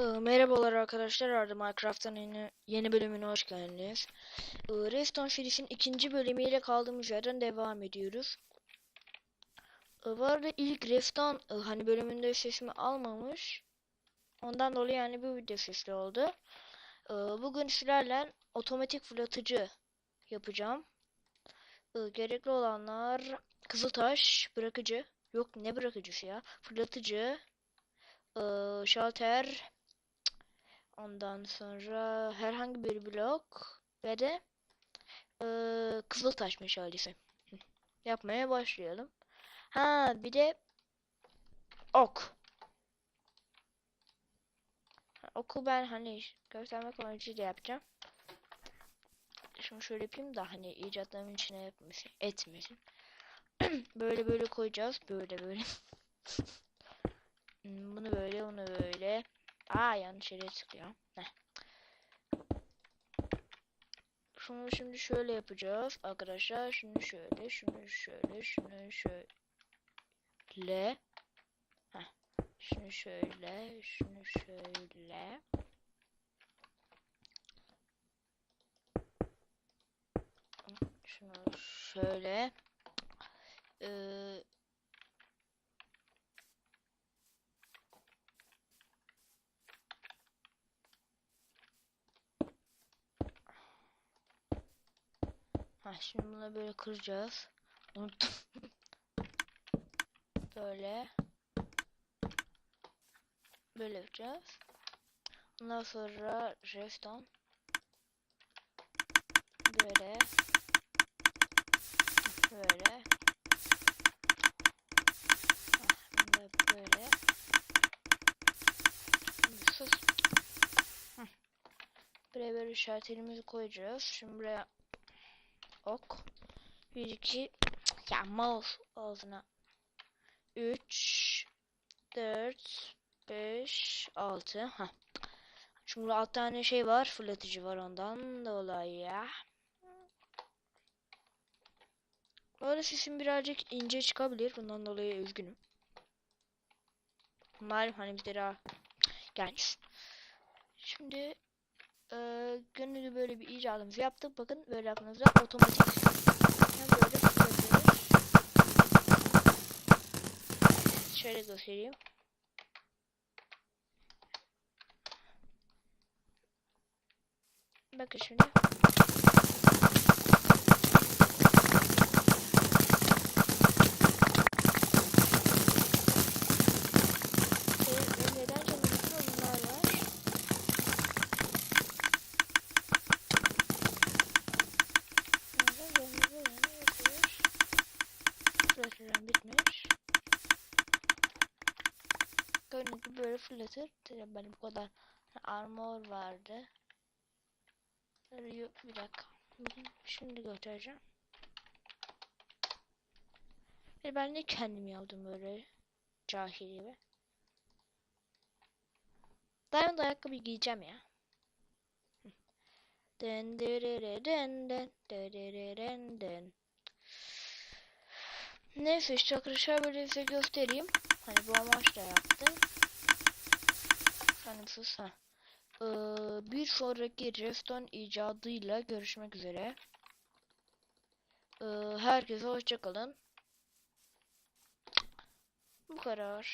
Ee, Merhabalar arkadaşlar, Arda Minecraft'ın yeni, yeni bölümüne hoş geldiniz. Ee, Redstone serisinin ikinci bölümüyle kaldığımız yerden devam ediyoruz. Ee, Bu arada ilk Redstone hani bölümünde sesimi almamış. Ondan dolayı yani bu video sesli oldu. Bugün sizlerle otomatik fırlatıcı yapacağım. Gerekli olanlar Kızıltaş, bırakıcı. Yok ne bırakıcısı ya? Fırlatıcı, şalter, Ondan sonra herhangi bir blok ve de eee Kızıltaş meşalesi. Hı. Yapmaya başlayalım. Ha bir de ok. Oku ben hani göstermek amacıyla yapacağım. Şimdi şöyle yapayım da hani icatlarımın içine yapmasın, etmesin. Böyle böyle koyacağız. Böyle böyle. Hmm, Bunu böyle. Aa yanlış yere tıklıyor. Heh. Şunu şimdi şöyle yapacağız arkadaşlar. Şunu şöyle, şunu şöyle, şunu şöyle. Heh. Şunu şöyle, şunu şöyle. Şunu şöyle. Ee, Ha şimdi bunu böyle kıracağız. Unuttum. Böyle. Böyle yapacağız. Ondan sonra redstone. Böyle. Böyle. Böyle. Sus. Buraya böyle işaretlerimizi koyacağız. Şimdi buraya ok. 1 2 ya mouse ağzına. 3 4 5 6 ha. Şimdi 6 tane şey var, fırlatıcı var ondan dolayı ya. Böyle sesim birazcık ince çıkabilir. Bundan dolayı üzgünüm. Malum hani bizde daha genç. Şimdi eee gönüllü böyle bir icadımızı yaptık. Bakın böyle yaptığınızda otomatik hem böyle fırlatıyoruz. Şöyle göstereyim. Bakın şimdi. Benim neden canım bunlar var? Sonra yanımıza yani yapıyoruz. Fırlatıran bitmiş. Gördüğünüz böyle fırlatır. Tabii Benim bu kadar armor vardı. Bir dakika. Şimdi göstereceğim. Ve ben de kendim yaptım böyle cahil gibi. Diamond ayakkabı giyeceğim ya. Den den den derere den den. Neyse işte arkadaşlar böyle size göstereyim. Hani bu amaçla yaptım. Hani sus ha. Ee, bir sonraki Redstone icadıyla görüşmek üzere. Ee, herkese hoşçakalın. Bu kadar.